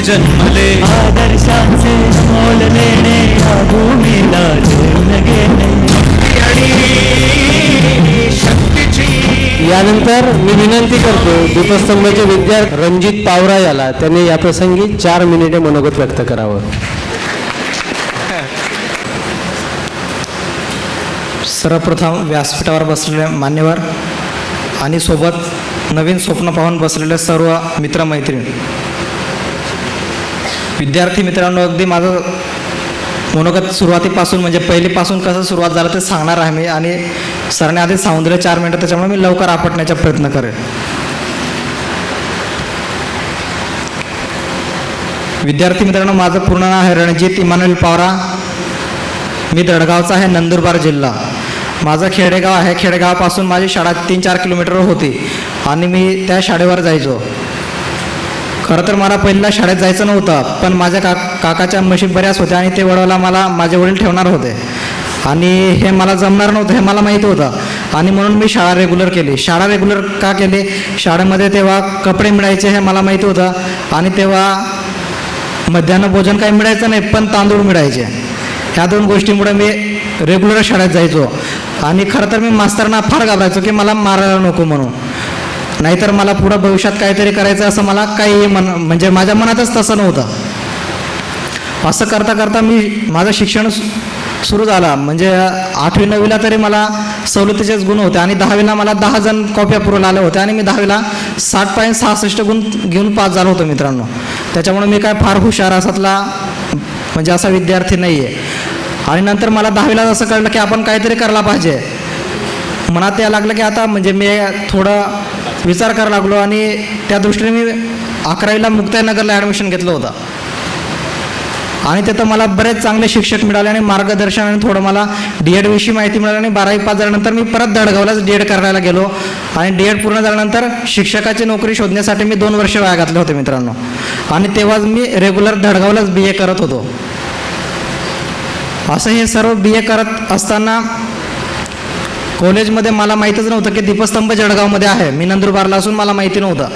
जन्मले. आदर्शांचे मोल लेणे या भूमीला देऊन गेले यानंतर मी विनंती करतो दीपस्तंभाचे विद्यार्थी रणजित पावरा याला. त्यांनी या प्रसंगी चार मिनिटे मनोगत व्यक्त करावं. सर्वप्रथम व्यासपीठावर बसलेले मान्यवर आणि सोबत नवीन स्वप्न पाहून बसलेले सर्व मित्रमैत्रीण विद्यार्थी मित्रांनो अगदी माझं मनोगत सुरुवातीपासून म्हणजे पहिलीपासून कसं सुरुवात झालं ते सांगणार आहे मी आणि सरने आधी सांगून दिले चार मिनटं त्याच्यामुळे मी लवकर आपटण्याचा प्रयत्न करेन विद्यार्थी मित्रांनो माझं पूर्ण नाव आहे रणजित इमानुएल पावरा. मी दडगावचा आहे नंदुरबार जिल्हा. माझं खेडेगाव आहे खेडेगावापासून माझी शाळा तीन चार किलोमीटरवर होती आणि मी त्या शाळेवर जायचो. खरं तर मला पहिल्यांदा शाळेत जायचं नव्हतं पण माझ्या का काकाच्या म्हशी बऱ्याच होत्या आणि ते वडवला मला माझे वडील ठेवणार होते. आणि हे मला जमणार नव्हतं हे मला माहीत होतं. आणि म्हणून मी शाळा रेग्युलर केली. शाळा रेग्युलर का केली? शाळेमध्ये तेव्हा कपडे मिळायचे हे मला माहीत होतं. आणि तेव्हा मध्यान्ह भोजन काही मिळायचं नाही पण तांदूळ मिळायचे. ह्या दोन गोष्टीमुळे मी रेग्युलर शाळेत जायचो. आणि खरं तर मी मास्तरांना फार घाबरायचो की मला मारायला नको म्हणून. नाहीतर मला पुढं भविष्यात काहीतरी करायचं असं मला काही मन म्हणजे माझ्या मनातच तसं नव्हतं. असं करता करता मी माझं शिक्षण सुरू झाला. म्हणजे आठवी नववीला तरी मला सवलतीचेच गुण होते आणि दहावीला मला दहा जण कॉप्या पुरवून आल्या होत्या आणि मी दहावीला साठ पॉईंट सहासष्ट गुण घेऊन पास झालो होतो मित्रांनो. त्याच्यामुळे मी काय फार हुशार असातला म्हणजे असा विद्यार्थी नाही आहे आणि नंतर मला दहावीला असं कळलं की आपण काहीतरी करायला पाहिजे. मनात या लागलं की आता म्हणजे मी थोडं विचार करायला लागलो आणि त्या दृष्टीने मी अकरावीला मुक्ताईनगरला ॲडमिशन घेतलं होतं. आणि तिथं मला बरेच चांगले शिक्षक मिळाले आणि मार्गदर्शन आणि थोडं मला डी एडविषयी माहिती मिळाली आणि बारावी पास झाल्यानंतर मी परत दडगावलाच डी एड करायला गेलो. आणि डी एड पूर्ण झाल्यानंतर शिक्षकाची नोकरी शोधण्यासाठी मी दोन वर्ष वाया घातले होते मित्रांनो. आणि तेव्हाच मी रेग्युलर दडगावलाच बी ए करत होतो. असं हे सर्व बी ए करत असताना कॉलेजमध्ये मला माहीतच नव्हतं की दीपस्तंभ जळगावमध्ये आहे. मी नंदुरबारला असून मला माहिती नव्हतं.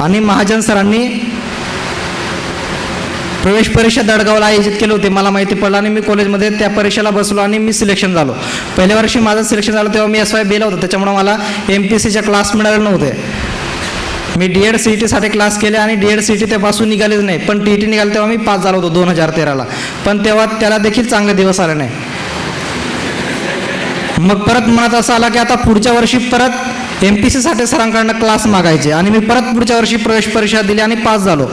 आणि महाजन सरांनी प्रवेश परीक्षा दडगावला आयोजित केली होती. मला माहिती पडलं आणि मी कॉलेजमध्ये त्या परीक्षेला बसलो आणि मी सिलेक्शन झालो. पहिल्या वर्षी माझं सिलेक्शन झालं तेव्हा मी एस वाय बेला होतो. त्याच्यामुळे मला एम पी सीच्या क्लास मिळाले नव्हते. मी डी एड सी ई टीसाठी क्लास केले आणि डी एड सी टी त्यापासून निघालेच नाही. पण टी ई टी निघाले तेव्हा मी पास झालो होतो दोन हजार तेराला. पण तेव्हा त्याला देखील चांगले दिवस आले नाही. मग परत मनात असं आला की आता पुढच्या वर्षी परत एम पी सीसाठी सरांकडनं क्लास मागायचे. आणि मी परत पुढच्या वर्षी प्रवेश परीक्षा दिली आणि पास झालो.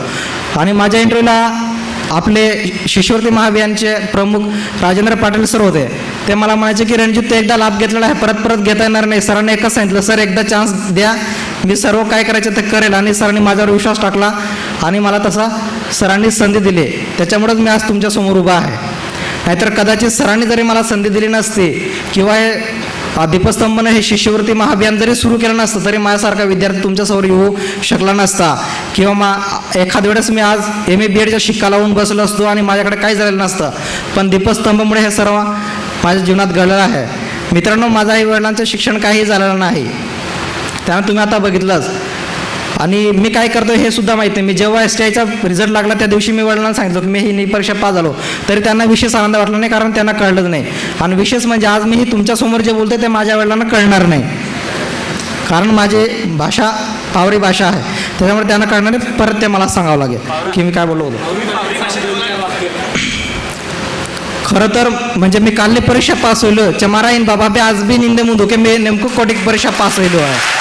आणि माझ्या इंटरव्ह्यूला आपले शिष्यवृत्ती महाभियानचे प्रमुख राजेंद्र पाटील सर होते. ते मला म्हणायचे की रणजित ते एकदा लाभ घेतलेला आहे परत परत घेता येणार नाही. सरांनी एकच सांगितलं सर एकदा चान्स द्या. मी सर्व काय करायचं ते करेल. आणि सरांनी माझ्यावर विश्वास टाकला आणि मला तसा सरांनी संधी दिली. त्याच्यामुळेच मी आज तुमच्यासमोर उभा आहे. नाहीतर कदाचित सरांनी जरी मला संधी दिली नसती किंवा हे दीपस्तंभनं हे शिष्यवृत्ती महाअभियान जरी सुरू केलं नसतं तरी माझ्यासारखा विद्यार्थी तुमच्यासमोर येऊ शकला नसता. किंवा मा एखाद वेळेस मी आज एम ए बी एडच्या शिक्का लावून बसलो असतो आणि माझ्याकडे काही झालेलं नसतं. पण दीपस्तंभमुळे हे सर्व माझ्या जीवनात घडलेलं आहे. मित्रांनो माझ्याही वडिलांचं शिक्षण काही झालेलं नाही. त्यामुळे तुम्ही आता बघितलंच. आणि मी काय करतो हे सुद्धा माहिती नाही. मी जेव्हा एस टी आयचा रिझल्ट लागला त्या दिवशी मी वडिलांना सांगितलं की मी ही नी परीक्षा पास झालो. तरी त्यांना विशेष आनंद वाटला नाही कारण त्यांना कळलंच नाही. आणि विशेष म्हणजे आज मी तुमच्यासमोर जे बोलते ते माझ्या वडिलांना कळणार नाही. कारण माझी भाषा पावरी भाषा आहे. त्याच्यामुळे त्यांना कळणार नाही. परत ते मला सांगावं लागेल. की मी काय बोललो होतो. खरं तर म्हणजे मी काल परीक्षा पास होईल. चमारा येईन बाबा बे आज बी निंदे मुंदो की मी नेमकं कोटिक परीक्षा पास होईल आहे.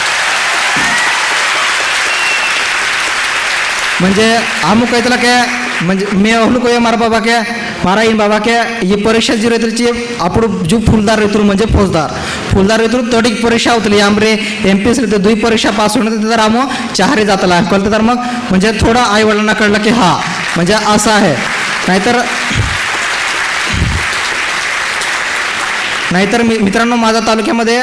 म्हणजे आमू काही त्याला काय म्हणजे मी अहलू कोय मारा बाबा के मारा येईन बाबा के ही परीक्षा जी रहती అప్పుడు जो फुलदार రైతులు म्हणजे फौजदार फुलदार రైతులు तोडीक परीक्षा होतली आमरे एम पी एस दुई परीक्षा पास होणं तर आमो चारही जातला कळतं तर मग म्हणजे थोडं आई वडिलांना कळलं की हा म्हणजे असं आहे नाहीतर नाहीतर मी मित्रांनो माझ्या तालुक्यामध्ये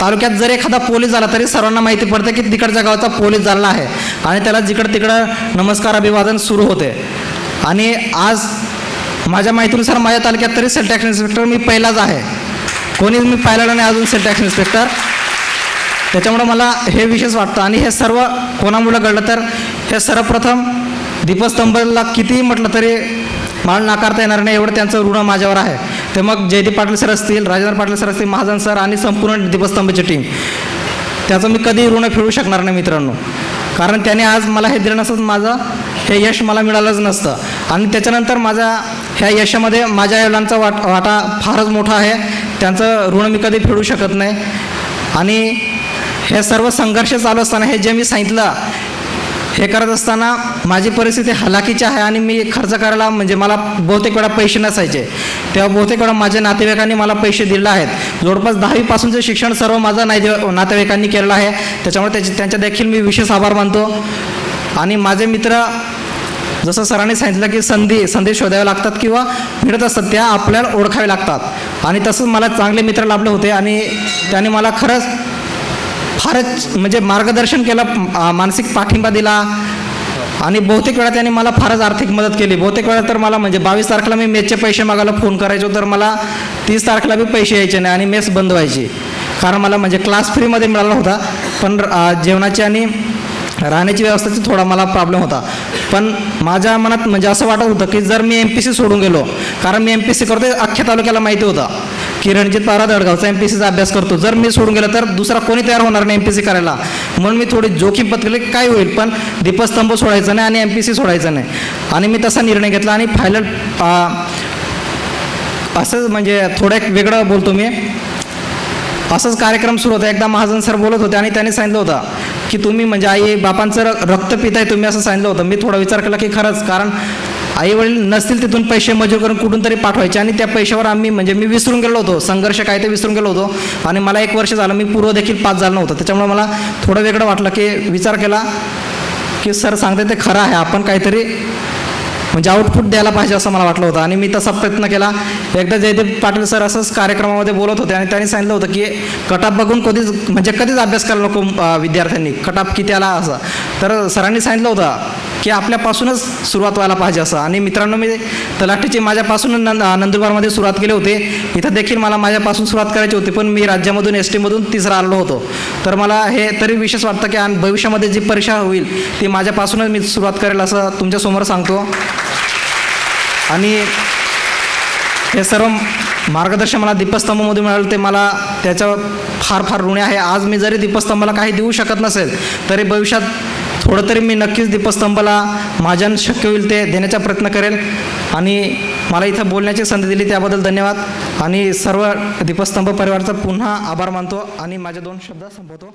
तालुक्यात जर एखादा पोलीस झाला तरी सर्वांना माहिती पडते की तिकडच्या गावाचा पोलीस झाला आहे. आणि त्याला जिकडं तिकडं नमस्कार अभिवादन सुरू होते. आणि आज माझ्या माहितीनुसार माझ्या तालुक्यात तरी सेल टॅक्स इन्स्पेक्टर मी पहिलाच आहे. कोणीच मी पाहिलेलं नाही अजून सेल टॅक्स इन्स्पेक्टर. त्याच्यामुळं मला हे विशेष वाटतं. आणि हे सर्व कोणामुळं घडलं तर हे सर्वप्रथम दीपस्तंभला कितीही म्हटलं तरी माल नाकारता येणार नाही एवढं त्यांचं ऋण माझ्यावर आहे. ते मग जयदीप पाटील सर असतील राजेंद्र पाटील सर असतील महाजन सर आणि संपूर्ण दीपस्तंभची टीम त्याचं मी कधी ऋण फेडू शकणार नाही मित्रांनो. कारण त्याने आज मला हे दिलं नसतं माझं हे यश मला मिळालंच नसतं. आणि त्याच्यानंतर माझ्या ह्या यशामध्ये माझ्या वडिलांचा वाट वाटा फारच मोठा आहे. त्यांचं ऋण मी कधी फेडू शकत नाही. आणि हे सर्व संघर्ष चालू असताना हे जे मी सांगितलं हे करत असताना माझी परिस्थिती हलाखीची आहे आणि मी खर्च करायला म्हणजे मला बहुतेक वेळा पैसे नसायचे. तेव्हा बहुतेक वेळा माझ्या नातेवाईकांनी मला पैसे दिले आहेत. जवळपास दहावीपासूनचं शिक्षण सर्व माझं नाते नातेवाईकांनी केलेलं आहे त्याच्यामुळे त्याचे त्यांच्या देखील मी विशेष आभार मानतो. आणि माझे मित्र जसं सरांनी सांगितलं की संधी संधी शोधाव्या लागतात किंवा मिळत असतात त्या आपल्याला ओळखाव्या लागतात. आणि तसंच मला चांगले मित्र लाभले होते आणि त्यांनी मला खरंच फारच म्हणजे मार्गदर्शन केलं मानसिक पाठिंबा दिला. आणि बहुतेक वेळा त्याने मला फारच आर्थिक मदत केली. बहुतेक वेळा तर मला म्हणजे बावीस तारखेला मी मेसचे पैसे मागायला फोन करायचो तर मला तीस तारखेला बी पैसे यायचे नाही आणि मेस बंद व्हायची. कारण मला म्हणजे क्लास फ्रीमध्ये मिळाला होता पण जेवणाची आणि राहण्याची व्यवस्थेचा थोडा मला प्रॉब्लेम होता. पण माझ्या मनात म्हणजे असं वाटत होतं की जर मी एम पी सी सोडून गेलो कारण मी एम पी सी करतो अख्ख्या तालुक्याला माहिती होतं. की रणजित पारा दडगावचा एम पी सीचा अभ्यास करतो. जर मी सोडून गेलं तर दुसरा कोणी तयार होणार नाही एम पी सी करायला. म्हणून मी थोडी जोखीम पत्करली काय होईल पण दीपस्तंभ सोडायचा नाही आणि एम पी सी सोडायचं नाही. आणि मी तसा निर्णय घेतला आणि फायनल असंच म्हणजे थोडं एक वेगळं बोलतो मी. असंच कार्यक्रम सुरू होता. एकदा महाजन सर बोलत होते आणि त्यांनी सांगितलं होतं की तुम्ही म्हणजे आई बापांचं रक्त पिताय तुम्ही असं सांगितलं होतं. मी थोडा विचार केला की खरंच कारण आई वडील नसतील तिथून पैसे मजूर करून कुठून तरी पाठवायचे. आणि त्या पैशावर आम्ही म्हणजे मी विसरून गेलो होतो. संघर्ष काय ते विसरून गेलो होतो. आणि मला एक वर्ष झालं मी पूर्व देखील पास झालं नव्हतं. त्याच्यामुळे मला थोडं वेगळं वाटलं की विचार केला की सर सांगते ते खरं आहे. आपण काहीतरी म्हणजे आउटपुट द्यायला पाहिजे असं मला वाटलं होतं. आणि मी तसा प्रयत्न केला. एकदा जयदेव पाटील सर असंच कार्यक्रमामध्ये बोलत होते. आणि त्यांनी सांगितलं होतं की कटाप बघून कधीच म्हणजे कधीच अभ्यास करायला नको विद्यार्थ्यांनी. कटाप किती आला असं. तर सरांनी सांगितलं होतं की आपल्यापासूनच सुरुवात व्हायला पाहिजे असं. आणि मित्रांनो मी तलाठीची माझ्यापासून नं नंदुरबारमध्ये सुरुवात केली होते. इथं देखील मला माझ्यापासून सुरुवात करायची होती पण मी राज्यामधून एस टीमधून तिसरा आलो होतो. तर मला हे तरी विशेष वाटतं की भविष्यामध्ये जी परीक्षा होईल ती माझ्यापासूनच मी सुरुवात करेल असं तुमच्यासमोर सांगतो. आणि हे सर्व मार्गदर्शन मला दीपस्तंभामधून मिळालं ते मला त्याच्यावर फार फार ऋणी आहे. आज मी जरी दीपस्तंभाला काही देऊ शकत नसेल तरी भविष्यात थोडं तरी मी नक्कीच दीपस्तंभाला माझ्या शक्य होईल ते देण्याचा प्रयत्न करेल. आणि मला इथं बोलण्याची संधी दिली त्याबद्दल धन्यवाद. आणि सर्व दीपस्तंभ परिवाराचा पुन्हा आभार मानतो आणि माझे दोन शब्द संपवतो.